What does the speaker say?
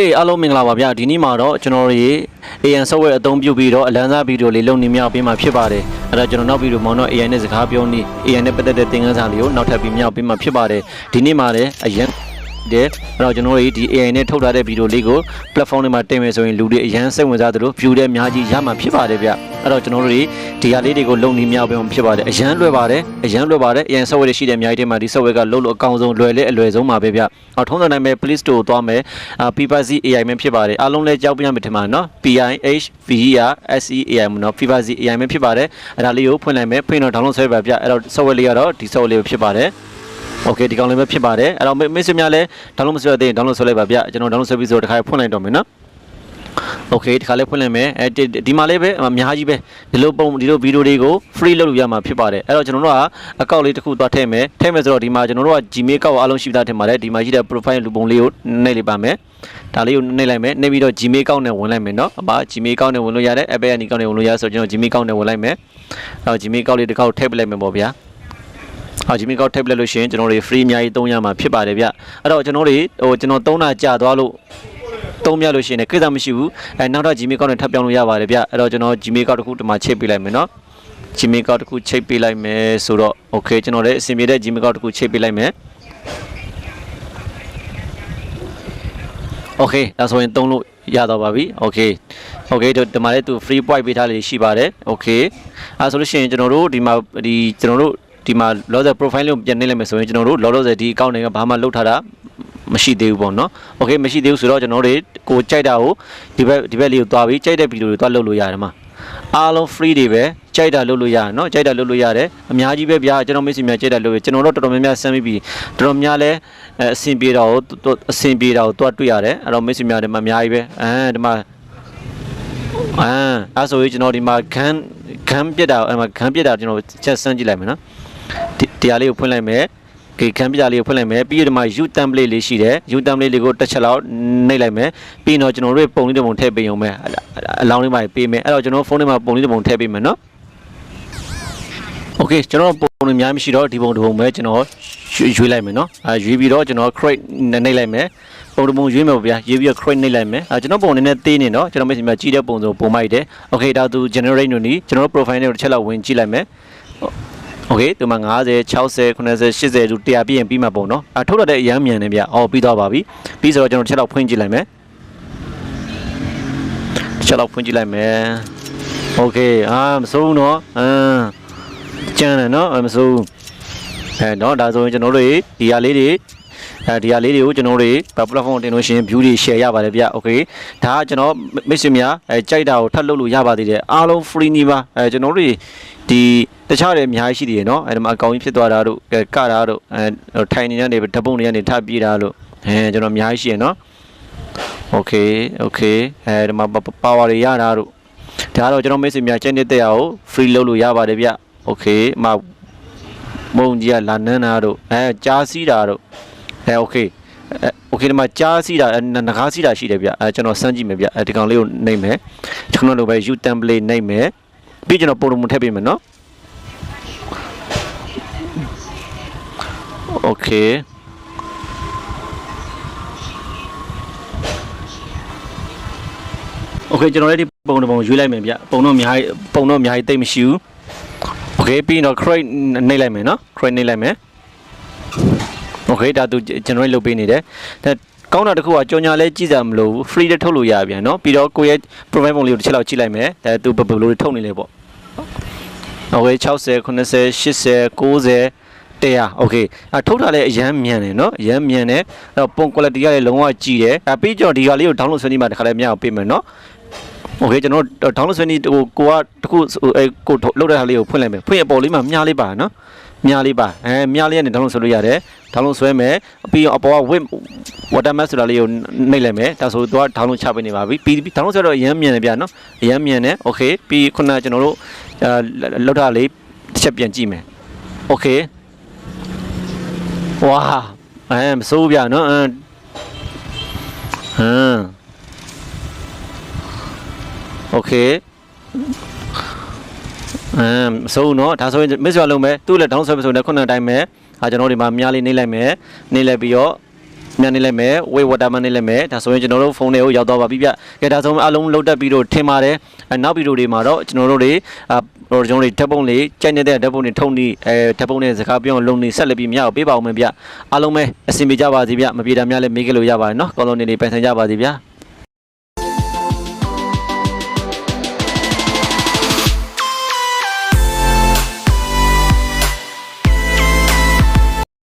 ေးအားလုံးမင်္ဂလာပါဗျာဒီနေ့မှာတော့ကျွန်တော်တို့ရေ AN software အသုံးပြုပြီးတော့အလန်းစားဗီဒီယိုလေးလုပ်နေမြောက်ပေးမှာဖြစ်ပါတယ်အဲ့တော့ကျွန်တော်နောက်ဗီဒီယိုမောင်တော့ AN နဲ့စကားပြောနေ AN နဲ့ပတ်သက်တဲ့သင်ခန်းစာလေးကိုနောက်ထပ်ပြီးမြောက်ပေးမှာဖြစ်ပါတယ်ဒီနေ့မှာလည်းအရင် တဲ့အဲ့တော့ကျွန်တော်တို့ဒီ AI နဲ့ထုတ်ထားတဲ့ဗီဒီယိုလေးကို platform တွေမှာတင်မယ်ဆိုရင်လူတွေအရင်စိတ်ဝင်စားသလို view တွေအများကြီးရမှာဖြစ်ပါတယ်ဗျအဲ့တော့ကျွန်တော်တို့ဒီဟာလေးတွေကိုလုံနေမြောက်ပေးမှာဖြစ်ပါတယ်အရင်လွယ်ပါတယ်အရင်လွယ်ပါတယ် AI software တွေရှိတဲ့အများကြီးထဲမှာဒီ software ကလုံးလို့အကောင်းဆုံးလွယ်လေအလွယ်ဆုံးပါပဲဗျအော်ထုံးစံတိုင်းပဲ Play Store ကိုသွားမယ်အာ Pipazi AI ပဲဖြစ်ပါတယ်အားလုံးလည်းကြောက်ပြရမယ်ထင်ပါနော် PIH VER SEAI မနော် Pipazi AI ပဲဖြစ်ပါတယ်အဲ့ဒါလေးကိုဖွင့်လိုက်မယ်ဖွင့်တော့ download ဆွဲပါဗျအဲ့တော့ software လေးကတော့ဒီ software လေးပဲဖြစ်ပါတယ် โอเคဒီကောင်လေးပဲဖြစ်ပါတယ်အဲ့တော့မိတ်ဆွေများလည်း download မဆွဲသေးရင် download ဆွဲလိုက်ပါဗျကျွန်တော် download ဆွဲပြီးဆိုတော့တစ်ခါဖွင့်လိုက်တော့မယ်နော်โอเคဒီခါလေးဖွင့်လိုက်မယ်အဲဒီမှာလေးပဲအများကြီးပဲဒီလိုပုံဒီလိုဗီဒီယိုတွေကို free လုပ်လို့ရမှာဖြစ်ပါတယ်အဲ့တော့ကျွန်တော်တို့ကအကောင့်လေးတစ်ခုသွားထည့်မယ်ထည့်မယ်ဆိုတော့ဒီမှာကျွန်တော်တို့က Gmail ကောက်အားလုံးရှိသားထင်ပါတယ်ဒီမှာရှိတဲ့ profile လူပုံလေးကိုနှိပ်လိုက်ပါမယ်ဒါလေးကိုနှိပ်လိုက်မယ်နှိပ်ပြီးတော့ Gmail ကောက်နဲ့ဝင်လိုက်မယ်เนาะအပါ Gmail ကောက်နဲ့ဝင်လို့ရတယ် Apple ID ကောက်နဲ့ဝင်လို့ရဆိုတော့ကျွန်တော် Gmail ကောက်နဲ့ဝင်လိုက်မယ်အဲ့တော့ Gmail ကောက်လေးတစ်ခေါက်ထည့်ပလိုက်မယ်ပေါ့ဗျာ အော်ဂျီမီကောက်ထည့်ပြလိုက်လို့ရှိရင်ကျွန်တော်တွေ free အများကြီးသုံးရမှာဖြစ်ပါတယ်ဗျအဲ့တော့ကျွန်တော်တွေဟိုကျွန်တော်သုံးတာကြာသွားလို့သုံးပြလို့ရှိရင်လည်းကိစ္စမရှိဘူးအဲနောက်တော့ဂျီမီကောက်နဲ့ထပ်ပြောင်းလို့ရပါတယ်ဗျအဲ့တော့ကျွန်တော်ဂျီမီကောက်တစ်ခုဒီမှာချိတ်ပေးလိုက်မယ်နော်ဂျီမီကောက်တစ်ခုချိတ်ပေးလိုက်မယ်ဆိုတော့ okay ကျွန်တော်လည်းအစီအမြေတဲ့ဂျီမီကောက်တစ်ခုချိတ်ပေးလိုက်မယ် okay ဒါဆိုရင်သုံးလို့ရတော့ပါပြီ။ Okay ။ Okay ဒီမှာလည်းသူ free point ပေးထားလေးရှိပါတယ်။ Okay ။အဲဆိုလို့ရှိရင်ကျွန်တော်တို့ဒီမှာဒီကျွန်တော်တို့ ဒီမှာ loser profile လေးကိုပြန်နှိပ်လိုက်မယ်ဆိုရင်ကျွန်တော်တို့ loser ဒီ account တွေကဘာမှလုပ်ထားတာမရှိသေးဘူးပေါ့နော်။ Okay မရှိသေးဘူးဆိုတော့ကျွန်တော်တို့ကိုကြိုက်တာကိုဒီဘက်ဒီဘက်လေးကိုသွားပြီးကြိုက်တဲ့ဗီဒီယိုတွေသွားလုပ်လို့ရတယ်မှာ။အားလုံး free တွေပဲကြိုက်တာလုပ်လို့ရတယ်နော်။ကြိုက်တာလုပ်လို့ရတယ်။အများကြီးပဲဗျာကျွန်တော်မိတ်ဆွေများကြိုက်တာလုပ်ရကျွန်တော်တို့တော်တော်များများဆမ်းပြီးတော်တော်များလဲအဆင်ပြေတာကိုအဆင်ပြေတာကိုတွားတွေ့ရတယ်။အဲ့တော့မိတ်ဆွေများတွေမှာအများကြီးပဲ။အဲဒီမှာအာအဲဆိုရင်ကျွန်တော်ဒီမှာဂန်ဂန်ပြစ်တာအဲမှာဂန်ပြစ်တာကျွန်တော်ချက်ဆန်းကြည့်လိုက်မယ်နော်ဒီ တရားလေးကိုဖွင့်လိုက်မယ်ကေခံပြလေးကိုဖွင့်လိုက်မယ်ပြီးတော့ဒီမှာ U template လေးရှိတယ် U template လေးကိုတစ်ချက်လောက်နှိပ်လိုက်မယ်ပြီးတော့ကျွန်တော်တို့ပုံလေးတစ်ပုံထည့်ပေးရုံပဲအလောင်းလေးပါပေးမယ်အဲ့တော့ကျွန်တော်ဖုန်းထဲမှာပုံလေးတစ်ပုံထည့်ပေးမယ်နော် Okay ကျွန်တော်ပုံတွေများမရှိတော့ဒီပုံတစ်ပုံပဲကျွန်တော်ရွေးလိုက်မယ်နော်အဲရွေးပြီးတော့ကျွန်တော် crate နှိပ်လိုက်မယ်ပုံတစ်ပုံရွေးမယ်ဗျာရွေးပြီးတော့ crate နှိပ်လိုက်မယ်အဲကျွန်တော်ပုံနည်းနည်းသေးနေတော့ကျွန်တော်မိတ်ဆွေများကြည့်တဲ့ပုံစံပုံမိုက်တယ် Okay ဒါသူ generate နေနီကျွန်တော် profile တွေကိုတစ်ချက်လောက်ဝင်ကြည့်လိုက်မယ် โอเคဒီမှာ90 60 90 80သူ100ပြည့်ရင်ပြီးမှာပုံနော်အထုတ်ရတဲ့အရမ်းမြန်နေဗျအော်ပြီးသွားပါပြီပြီးဆိုတော့ကျွန်တော်တစ်ချက်လောက်ဖွင့်ကြည့်လိုက်မယ်တစ်ချက်လောက်ဖွင့်ကြည့်လိုက်မယ်โอเคအာမစိုးဘူးနော်အမ်ကျန်တယ်နော်မစိုးဘူးအဲတော့ဒါဆိုရင်ကျွန်တော်တို့ဒီဟာလေးတွေ အဲဒီဟာလေးတွေကိုကျွန်တော်တို့ဗ platform တင်လို့ရှိရင် view တွေ share ရပါတယ်ဗျ။ Okay ဒါကကျွန်တော်မိတ်ဆွေများအဲကြိုက်တာကိုထပ်လုပ်လို့ရပါသေးတယ်အားလုံး free နီးပါအဲကျွန်တော်တို့ဒီတခြားတွေအများကြီးရှိသေးတယ်နော်အဲဒီမှာအကောင့်ကြီးဖြစ်သွားတာတို့ကတာတို့အဲထိုင်နေနေဓပုံတွေကနေထပ်ပြေးတာလို့အဲကျွန်တော်အများကြီးရှိရနော် Okay Okay အဲဒီမှာ power တွေရတာတို့ဒါတော့ကျွန်တော်မိတ်ဆွေများကျင့်တဲ့တရားကို free လုပ်လို့ရပါတယ်ဗျ။ Okay မမုံကြီးကလာနန်းတာတို့အဲကြားစီးတာတို့ အဲโอเคအဲโอเคဒီမှာကြားစီးတာငကားစီးတာရှိတယ်ဗျအဲကျွန်တော်စမ်းကြည့်မယ်ဗျအဲဒီကောင်လေးကိုနှိပ်မယ်ကျွန်တော်တို့ပဲ you template နှိပ်မယ်ပြီးကျွန်တော်ပုံမထည့်ပေးမယ်နော်โอเคโอเคကျွန်တော်လည်းဒီပုံတစ်ပုံရွေးလိုက်မယ်ဗျပုံတော့အများကြီးပုံတော့အများကြီးတိတ်မရှိဘူးโอเคပြီးတော့ crate နှိပ်လိုက်မယ်နော် crate နှိပ်လိုက်မယ် โอเคဒါသူ generate လုပ်ပေးနေတယ်ဒါကောင်းတာတစ်ခုကကြော်ညာလဲကြည့်စရာမလိုဘူး free နဲ့ထုတ်လို့ရပြန်เนาะပြီးတော့ကိုယ့်ရဲ့ profile ပုံလေးကိုတစ်ချက်လောက်ကြည့်လိုက်မယ်ဒါသူဘယ်လိုထုတ်နေလဲပေါ့โอเค60 90 80 90တရားโอเคအထုတ်တာလည်းအရန်မြန်တယ်เนาะအရန်မြန်တယ်အဲ့တော့ပုံ quality ကလည်းလုံးဝကြည့်တယ်အပြီးကျွန်တော်ဒီဟာလေးကို download ဆွဲနေမှာတခါလည်းမြအောင်ပေးမယ်เนาะโอเคကျွန်တော် download ဆွဲနေဟိုကိုကတခုအဲကိုလောက်တဲ့ဟာလေးကိုဖွင့်လိုက်မယ်ဖွင့်အပေါ်လေးမှာမြားလေးပါเนาะ မြားလေးပါအဲမြားလေးကနေ download ဆွဲလို့ရတယ် download ဆွဲမယ်ပြီးတော့အပေါ်က web watermark ဆိုတာလေးကိုနှိပ်လိုက်မယ်ဒါဆိုတော့ download ချပေးနေပါပြီပြီးပြီး download ဆွဲတော့အရင်မြန်တယ်ဗျာနော်အရင်မြန်တယ် okay ပြီးခုနကကျွန်တော်တို့အဲလောက်တာလေးတစ်ချက်ပြန်ကြည့်မယ် okay ဝါအဲမစိုးဗျာနော်အမ်ဟမ် okay အမ်မစိုးနော်ဒါဆိုရင်မစ်ဆွာလုံးမယ်သူ့လည်း download ဆွဲမယ်ဆိုရင်ခုနကအတိုင်းပဲအာကျွန်တော်ဒီမှာမြားလေးနှိပ်လိုက်မယ်နှိပ်လိုက်ပြီးတော့မြန်နေလိုက်မယ်ဝေဝတာမန်နေလိုက်မယ်ဒါဆိုရင်ကျွန်တော်တို့ဖုန်းတွေကိုရောက်တော့ပါပြီဗျကဲဒါဆိုရင်အားလုံးလုတ်တက်ပြီးတော့ထင်ပါတယ်အဲနောက်ဗီဒီယိုတွေမှာတော့ကျွန်တော်တို့တွေအာဟိုကျွန်တော်တို့ဓာတ်ပုံလေးကြိုက်နေတဲ့ဓာတ်ပုံတွေထုံနေအဲဓာတ်ပုံတွေစကားပြောလုံနေဆက်လက်ပြီးမြအောင်ပေးပါအောင်မယ်ဗျအားလုံးပဲအဆင်ပြေကြပါစေဗျမပြေတာများလည်းမေးကြလို့ရပါတယ်နော်ကောင်းလုံးနေနေပိုင်ဆိုင်ကြပါစေဗျ